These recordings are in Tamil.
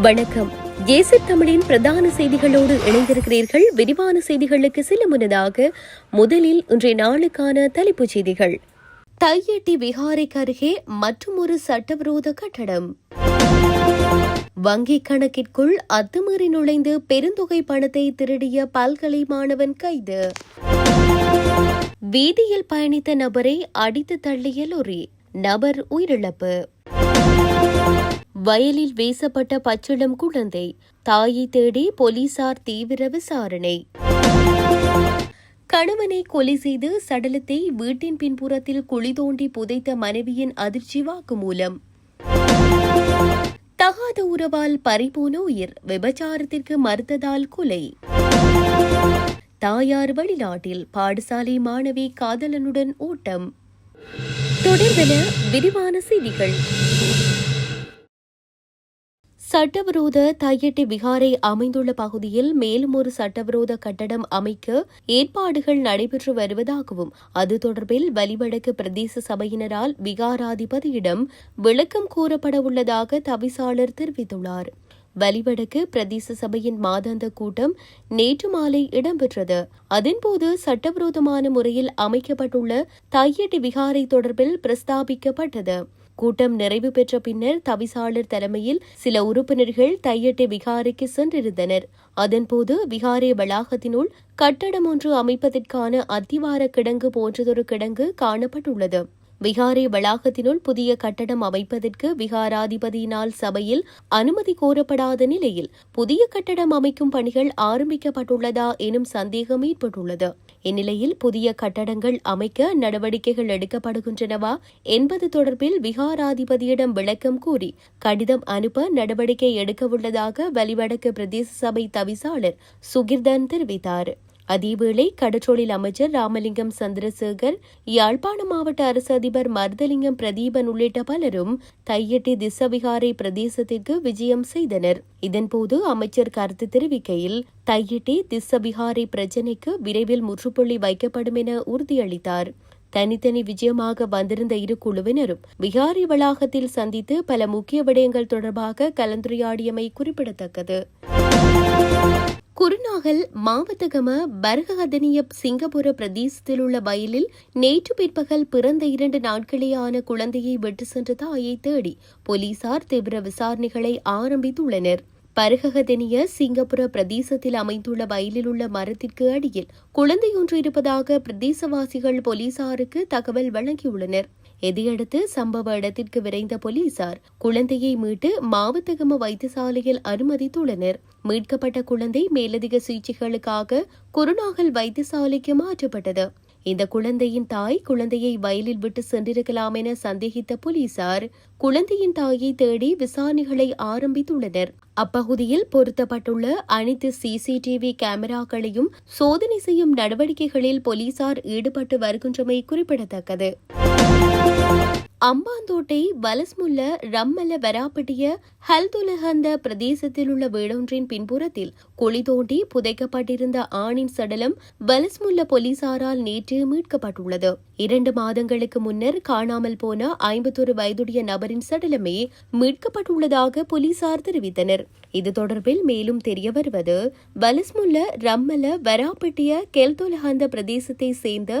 வணக்கம். ஏசி தமிழின் பிரதான செய்திகளோடு இணைந்திருக்கிறீர்கள். விரிவான செய்திகளுக்கு சில முன்னதாக முதலில் இன்றைய நாளுக்கான தலைப்புச் செய்திகள். தையட்டி விகாரைக்கு அருகே மற்றொரு சட்டவிரோத கட்டடம். வங்கிக் கணக்கிற்குள் அத்துமீறி நுழைந்து பெருந்தொகை பணத்தை திருடிய பல்கலை மாணவன் கைது. வீதியில் பயணித்த நபரை அடித்து தள்ளிய லொரி. நபர் உயிரிழப்பு. வயலில் வீசப்பட்ட பச்சிளம் குழந்தை. தாயை தேடி போலீசார் தீவிர விசாரணை. கணவனை கொலை செய்து சடலத்தை வீட்டின் பின்புறத்தில் குழி தோண்டி புதைத்த மனைவியின் அதிர்ச்சி வாக்குமூலம். தகாத உறவால் பறிபோன உயிர். விபச்சாரத்திற்கு மறுத்ததால் கொலை. தாயார் வெளிநாட்டில் பாடசாலை மாணவி காதலனுடன் ஓட்டம். தொடர்பென விரிவான செய்திகள். சட்டவிரோத தையட்டி விகாரை அமைந்துள்ள பகுதியில் மேலும் ஒரு சட்டவிரோத கட்டடம் அமைக்க ஏற்பாடுகள் நடைபெற்று வருவதாகவும் அது தொடர்பில் வலிவடக்கு பிரதேச சபையினரால் விகாராதிபதியிடம் விளக்கம் கூறப்படவுள்ளதாக தவிசாளர் தெரிவித்துள்ளார். வலிவடக்கு பிரதேச சபையின் மாதாந்த கூட்டம் நேற்று மாலை இடம்பெற்றது. அதன்போது சட்டவிரோதமான முறையில் அமைக்கப்பட்டுள்ள தையட்டி விகாரை தொடர்பில் பிரஸ்தாபிக்கப்பட்டது. கூட்டம் நிறைவு பெற்ற பின்னர் தவிசாளர் தலைமையில் சில உறுப்பினர்கள் தையட்டை விகாரைக்கு சென்றிருந்தனர். அதன்போது விகாரை வளாகத்தினுள் கட்டடம் ஒன்று அமைப்பதற்கான அத்திவார கிடங்கு போன்றதொரு கிடங்கு காணப்பட்டுள்ளது. விகாரை வளாகத்தினுள் புதிய கட்டடம் அமைப்பதற்கு விகாராதிபதியினால் சபையில் அனுமதி கோரப்படாத நிலையில் புதிய கட்டடம் அமைக்கும் பணிகள் ஆரம்பிக்கப்பட்டுள்ளதா எனும் சந்தேகம் ஏற்பட்டுள்ளது. இந்நிலையில் புதிய கட்டடங்கள் அமைக்க நடவடிக்கைகள் எடுக்கப்படுகின்றனவா என்பது தொடர்பில் விகாராதிபதியிடம் விளக்கம் கூறி கடிதம் அனுப்ப நடவடிக்கை எடுக்கவுள்ளதாக வலிவடக்கு பிரதேச சபை தவிசாளர் சுகிர்தன் தெரிவித்தார். அதேவேளை கடற்றொழில் அமைச்சர் ராமலிங்கம் சந்திரசேகர் யாழ்ப்பாண மாவட்ட அரசு அதிபர் மருதலிங்கம் பிரதீபன் உள்ளிட்ட பலரும் தையட்டி திசவிகாரை பிரதேசத்திற்கு விஜயம் செய்தனர். இதன்போது அமைச்சர் கருத்து தெரிவிக்கையில் தையட்டி திசவிகாரை பிரச்சினைக்கு விரைவில் முற்றுப்புள்ளி வைக்கப்படும் என உறுதியளித்தார். தனித்தனி விஜயமாக வந்திருந்த இரு குழுவினரும் விகாரி வளாகத்தில் சந்தித்து பல முக்கிய விடயங்கள் தொடர்பாக கலந்துரையாடியமை குறிப்பிடத்தக்கது. குருநாகல் மாவத்தகம பரகதனிய சிங்கபுர பிரதேசத்தில் உள்ள வயலில் நேற்று பிற்பகல் பிறந்த இரண்டு நாட்களேயான குழந்தையை விட்டு சென்ற தாயை தேடி போலீசார் தீவிர விசாரணைகளை ஆரம்பித்துள்ளனர். பருககதெனிய சிங்கப்புர பிரதேசத்தில் அமைந்துள்ள வயலில் உள்ள மரத்திற்கு அடியில் குழந்தையொன்று இருப்பதாக பிரதேசவாசிகள் போலீசாருக்கு தகவல் வழங்கியுள்ளனர். இதையடுத்து சம்பவ இடத்திற்கு விரைந்த போலீசார் குழந்தையை மீட்டு மாவத்தகம வைத்தியசாலையில் அனுமதித்துள்ளனர். மீட்கப்பட்ட குழந்தை மேலதிக சிகிச்சைகளுக்காக குருநாகல் வைத்தியசாலைக்கு மாற்றப்பட்டது. இந்த குழந்தையின் தாய் குழந்தையை வயலில் விட்டு சென்றிருக்கலாம் என சந்தேகித்த போலீசார் குழந்தையின் தாயை தேடி விசாரணைகளை ஆரம்பித்துள்ளனர். அப்பகுதியில் பொருத்தப்பட்டுள்ள அனைத்து சிசிடிவி கேமராக்களையும் சோதனை செய்யும் நடவடிக்கைகளில் போலீசார் ஈடுபட்டு வருகின்றமை குறிப்பிடத்தக்கது. அம்பாந்தோட்டை வலஸ்முல்ல ரம்மல வராப்பட்டிய ஹல்துலகந்த பிரதேசத்தில் உள்ள வீடொன்றின் பின்புறத்தில் குழி தோண்டி புதைக்கப்பட்டிருந்த ஆணின் சடலம் வலஸ்முல்ல போலீசாரால் நேற்று மீட்கப்பட்டுள்ளது. இரண்டு மாதங்களுக்கு முன்னர் காணாமல் போன ஐம்பத்தொரு வயதுடைய நபரின் சடலமே மீட்கப்பட்டுள்ளதாக போலீசார் தெரிவித்தனர். இது தொடர்பில் மேலும் தெரிய வருவது வலஸ்முல்ல ரம்மல வராப்பட்டிய கெல்தோலஹந்த பிரதேசத்தை சேர்ந்த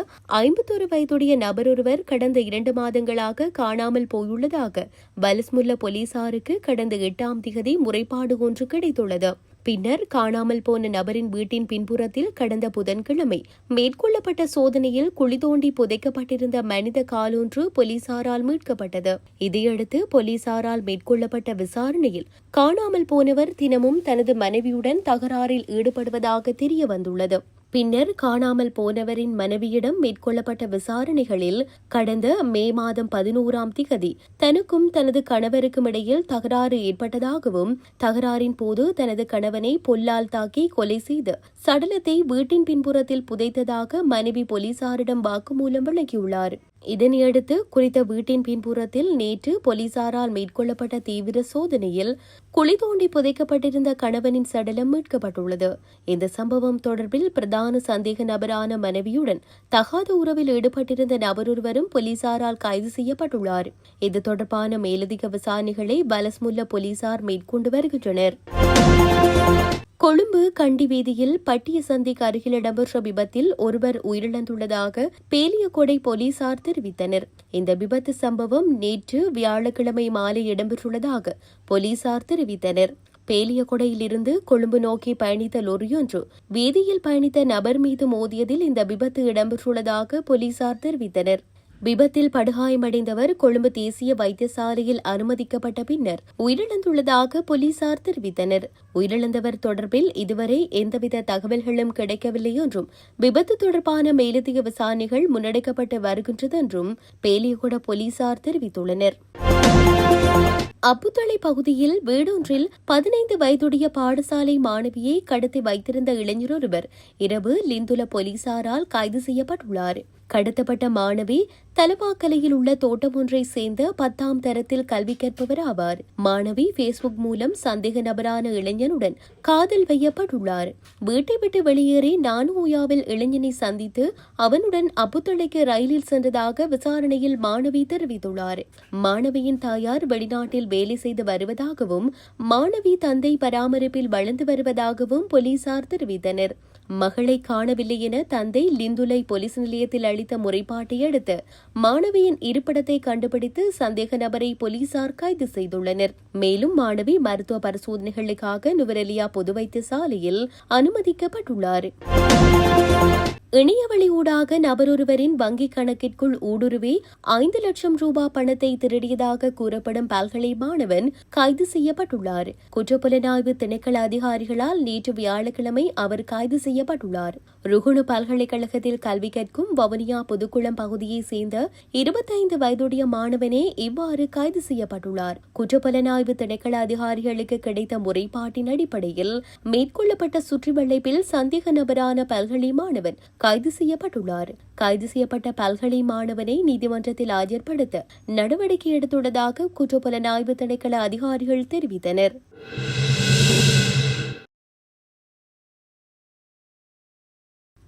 ஐம்பத்தொரு வயதுடைய நபர் ஒருவர் கடந்த இரண்டு மாதங்களாக காணாமல் போயுள்ளதாக பலஸ்முல்ல போலீசாருக்கு கடந்த எட்டாம் திகதி முறைப்பாடு ஒன்று கிடைத்துள்ளது. பின்னர் காணாமல் போன நபரின் வீட்டின் பின்புறத்தில் கடந்த புதன்கிழமை மேற்கொள்ளப்பட்ட சோதனையில் குழி தோண்டி புதைக்கப்பட்டிருந்த மனித காலொன்று போலீசாரால் மீட்கப்பட்டது. இதையடுத்து போலீசாரால் மேற்கொள்ளப்பட்ட விசாரணையில் காணாமல் போனவர் தினமும் தனது மனைவியுடன் தகராறில் ஈடுபடுவதாக தெரிய வந்துள்ளது பின்னர் காணாமல் போனவரின் மனைவியிடம் மேற்கொள்ளப்பட்ட விசாரணைகளில் கடந்த மே மாதம் பதினோராம் திகதி தனக்கும் தனது கணவருக்கும் இடையில் தகராறு ஏற்பட்டதாகவும் தகராறின் போது தனது கணவனை பொல்லால் தாக்கி கொலை செய்து சடலத்தை வீட்டின் பின்புறத்தில் புதைத்ததாக மனைவி போலீசாரிடம் வாக்குமூலம் வழங்கியுள்ளார். இதனையடுத்து குறித்த வீட்டின் பின்புறத்தில் நேற்று போலீசாரால் மேற்கொள்ளப்பட்ட தீவிர சோதனையில் குழி தோண்டி புதைக்கப்பட்டிருந்த கணவனின் சடலம் மீட்கப்பட்டுள்ளது. இந்த சம்பவம் தொடர்பில் பிரதான சந்தேக நபரான மனைவியுடன் தகாத உறவில் ஈடுபட்டிருந்த நபரொருவரும் போலீசாரால் கைது செய்யப்பட்டுள்ளார். இது தொடர்பான மேலதிக விசாரணைகளை பலஸ்முல்ல போலீசார் மேற்கொண்டு வருகின்றனர். கொழும்பு கண்டி வீதியில் பட்டிய சந்திக்கு அருகில் இடம்பெற்ற விபத்தில் ஒருவர் உயிரிழந்துள்ளதாக பேலியகொடை போலீசார் தெரிவித்தனர். இந்த விபத்து சம்பவம் நேற்று வியாழக்கிழமை மாலை இடம்பெற்றுள்ளதாக போலீசார் தெரிவித்தனர். பேலியகொடையிலிருந்து கொழும்பு நோக்கி பயணித்த லொரியொன்று வீதியில் பயணித்த நபர் மீது மோதியதில் இந்த விபத்து இடம்பெற்றுள்ளதாக போலீசார் தெரிவித்தனர். விபத்தில் படுகாயமடைந்தவர் கொழும்பு தேசிய வைத்தியசாலையில் அனுமதிக்கப்பட்ட பின்னர் உயிரிழந்துள்ளதாக போலீசார் தெரிவித்தனர். உயிரிழந்தவர் தொடர்பில் இதுவரை எந்தவித தகவல்களும் கிடைக்கவில்லை என்றும் விபத்து தொடர்பான மேலதிக விசாரணைகள் முன்னெடுக்கப்பட்டு வருகின்றது என்றும் பேலியகுட போலீசார் தெரிவித்துள்ளனர். அப்புத்தளை பகுதியில் வீடொன்றில் பதினைந்து வயதுடைய பாடசாலை மாணவியை கடத்தி வைத்திருந்த இளைஞர் ஒருவர் இரவு லிந்துல போலீசாரால் கைது செய்யப்பட்டுள்ளார். கடத்தப்பட்ட மாணவி தலவாக்கலையில் உள்ள தோட்டம் ஒன்றை சேர்ந்த பத்தாம் தரத்தில் கல்வி கற்பவர் ஆவார். மாணவி பேஸ்புக் மூலம் சந்தேக நபரான இளைஞனுடன் காதல் வையப்பட்டுள்ளார். வீட்டை விட்டு வெளியேறி நானுயாவில் இளைஞனை சந்தித்து அவனுடன் அப்புத்தளைக்கு ரயிலில் சென்றதாக விசாரணையில் மாணவி தெரிவித்துள்ளார். மாணவியின் தாயார் வெளிநாட்டில் வேலை செய்து வருவதாகவும் மாணவி தந்தை பராமரிப்பில் வளர்ந்து வருவதாகவும் போலீசார் தெரிவித்தனர். மகளை காணவில்லை என தந்தை லிந்துலை போலீஸ் நிலையத்தில் அளித்த முறைப்பாட்டை அடுத்து மாணவியின் இருப்பிடத்தை கண்டுபிடித்து சந்தேக நபரை போலீசார் கைது செய்துள்ளனர். மேலும் மாணவி மருத்துவ பரிசோதனைகளுக்காக நுவரெலியா பொது வைத்தியசாலையில் அனுமதிக்கப்பட்டுள்ளார். இணையவழி ஊடாக நபரொருவரின் வங்கிக் கணக்கிற்குள் ஊடுருவி ஐந்து லட்சம் ரூபாய் பணத்தை திருடியதாக கூறப்படும் பல்கலை மாணவன் கைது செய்யப்பட்டுள்ளார். குற்றப்புலனாய்வு திணைக்கள அதிகாரிகளால் நேற்று வியாழக்கிழமை அவர் கைது செய்யப்பட்டுள்ளார். ருகுணு பல்கலைக்கழகத்தில் கல்வி கற்கும் வவுனியா புதுக்குளம் பகுதியைச் சேர்ந்த இருபத்தைந்து வயதுடைய மாணவனே இவ்வாறு கைது செய்யப்பட்டுள்ளார். குற்றப்புலனாய்வு திணைக்கள அதிகாரிகளுக்கு கிடைத்த முறைப்பாட்டின் அடிப்படையில் மேற்கொள்ளப்பட்ட சுற்றிவளைப்பில் சந்தேக நபரான பல்கலை மாணவன் கைது செய்யப்பட்டுள்ளார். கைது செய்யப்பட்ட பல்கலை மாணவனை நீதிமன்றத்தில் ஆஜர்படுத்த நடவடிக்கை எடுத்துள்ளதாக குற்றப்புலனாய்வு திணைக்கள அதிகாரிகள் தெரிவித்தனர்.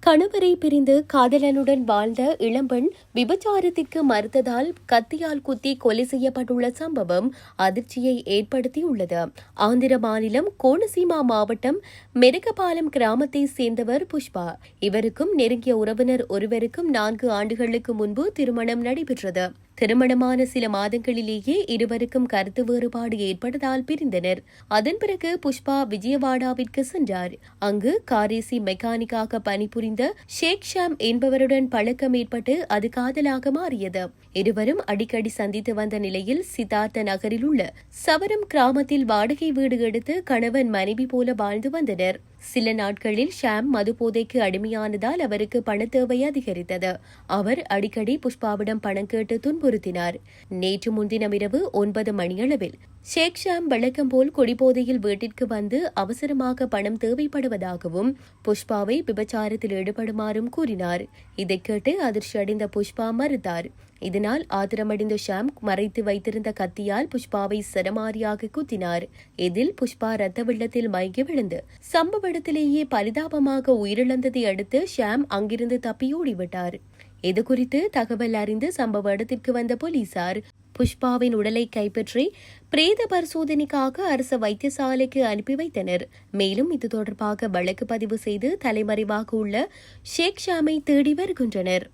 கணவரை பிரிந்து காதலனுடன் வாழ்ந்த இளம்பெண் விபச்சாரத்திற்கு மறுத்ததால் கத்தியால் குத்தி கொலை செய்யப்பட்டுள்ள சம்பவம் அதிர்ச்சியை ஏற்படுத்தியுள்ளது. ஆந்திர மாநிலம் கோனசீமா மாவட்டம் மெருகபாலம் கிராமத்தை சேர்ந்தவர் புஷ்பா. இவருக்கும் நெருங்கிய உறவினர் ஒருவருக்கும் நான்கு ஆண்டுகளுக்கு முன்பு திருமணம் நடைபெற்றது. திருமணமான சில மாதங்களிலேயே இருவருக்கும் கருத்து வேறுபாடு ஏற்பட்டதால் பிரிந்தனர். அதன் பிறகு புஷ்பா விஜயவாடாவிற்கு சென்றார். அங்கு காரேசி மெக்கானிக்காக பணிபுரிந்த ஷேக் ஷாம் என்பவருடன் பழக்கம் ஏற்பட்டு அது காதலாக மாறியது. இருவரும் அடிக்கடி சந்தித்து வந்த நிலையில் சித்தார்த்த நகரில் உள்ள சவரம் கிராமத்தில் வாடகை வீடு எடுத்து கணவன் மனைவி போல வாழ்ந்து வந்தனர். சில நாட்களில் ஷாம் மது போதைக்கு அடிமையானதால் அவருக்கு பண தேவை அதிகரித்தது. அவர் அடிக்கடி புஷ்பாவிடம் பணம் கேட்டு துன்புறுத்தினார். நேற்று முன்தினம் இரவு ஒன்பது மணியளவில் ஷேக் ஷாம் வழக்கம் போல் குடிபோதையில் வீட்டிற்கு வந்து அவசரமாக பணம் தேவைப்படுவதாகவும் புஷ்பாவை விபச்சாரத்தில் ஈடுபடுமாறும் கூறினார். இதை கேட்டு அதிர்ச்சி அடைந்த புஷ்பா மறுத்தார். இதனால் ஆத்திரமடைந்த ஷாம் மறைத்து வைத்திருந்த கத்தியால் புஷ்பாவை சரமாரியாக குத்தினார். இதில் புஷ்பா ரத்த வெள்ளத்தில் மயங்கி விழுந்து. சம்பவ இடத்திலேயே பரிதாபமாக உயிரிழந்ததை அடுத்து ஷாம் அங்கிருந்து தப்பியோடிவிட்டார். இதுகுறித்து தகவல் அறிந்து சம்பவ இடத்திற்கு வந்த போலீசார் புஷ்பாவின் உடலை கைப்பற்றி பிரேத பரிசோதனைக்காக அரசு வைத்தியசாலைக்கு அனுப்பி வைத்தனர். மேலும் இது தொடர்பாக வழக்கு பதிவு செய்து தலைமறைவாக உள்ள ஷேக் ஷாமை தேடி வருகின்றனர்.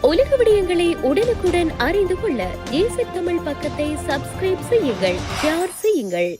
உலக விடயங்களை உடனுக்குடன் அறிந்து கொள்ள ஏசி தமிழ் பக்கத்தை சப்ஸ்கிரைப் செய்யுங்கள் ஷேர் செய்யுங்கள்.